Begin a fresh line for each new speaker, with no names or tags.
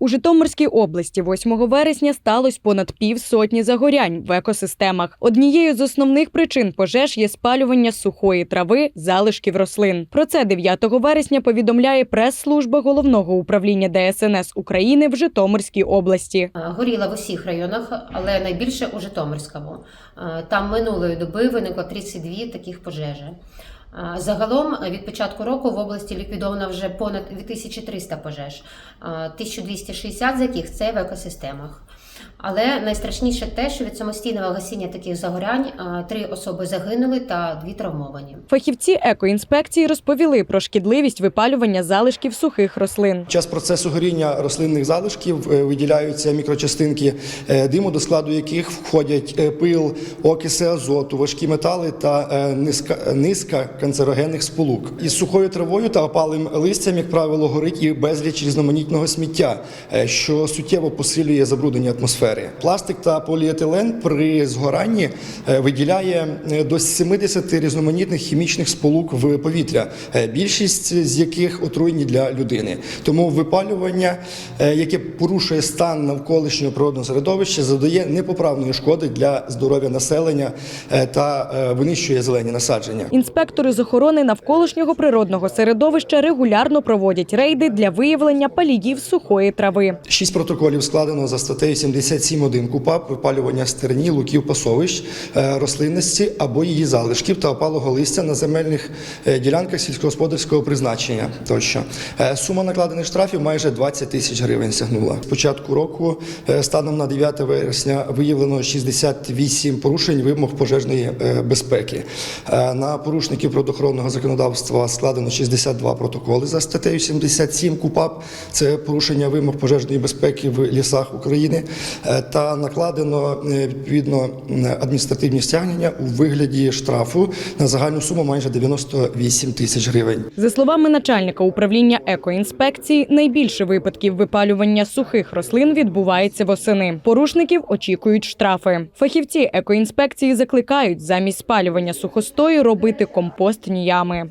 У Житомирській області 8 вересня сталося понад півсотні загорянь в екосистемах. Однією з основних причин пожеж є спалювання сухої трави, залишків рослин. Про це 9 вересня повідомляє прес-служба головного управління ДСНС України в Житомирській області.
Е, Горіла в усіх районах, але найбільше у Житомирському. Е, Там минулої доби виникло 32 таких пожежі. Е, Загалом е, від початку року в області ліквідовано вже понад 2300 пожеж, е, 1260 з яких це в екосистемах. Але найстрашніше те, що від самостійного гасіння таких загорянь три особи загинули та дві травмовані.
Фахівці екоінспекції розповіли про шкідливість випалювання залишків сухих рослин.
Під час процесу горіння рослинних залишків е, виділяються мікрочастинки е, диму, до складу яких входять е, пил, окиси азоту, важкі метали та низка, низка канцерогенних сполук. Із сухою травою та опалим листям, як правило, горить і безліч різноманітного сміття, що суттєво посилює забруднення атмосфери. Пластик та поліетилен при згоранні е, виділяє е, до 70 різноманітних хімічних сполук в повітря, е, більшість з яких отруйні для людини. Тому випалювання, яке порушує стан навколишнього природного середовища, завдає непоправної шкоди для здоров'я населення та винищує зелені насадження.
Інспектори з охорони навколишнього природного середовища регулярно проводять рейди для виявлення паліїв сухої трави.
Шість протоколів складено за статтею 77.1 КУПАП випалювання стерні, луків, пасовищ, е, рослинності або її залишків та опалого листя на земельних е, ділянках сільськогосподарського призначення. Тощо Е, сума накладених штрафів майже 20 тисяч гривень сягнула. З початку року станом на 9 вересня виявлено 68 порушень вимог пожежної безпеки. На порушників природоохоронного законодавства складено 62 протоколи за статтею 77 КУПАП. Це порушення вимог пожежної безпеки в лісах України. Е, Та накладено е, відповідно адміністративні стягнення у вигляді штрафу на загальну суму майже 98 тисяч гривень.
За словами начальника управління екоінспекції, найбільше випадків випалювання сухих рослин відбувається восени. Порушників очікують штрафи. Фахівці екоінспекції закликають замість спалювання сухостою робити компостні ями.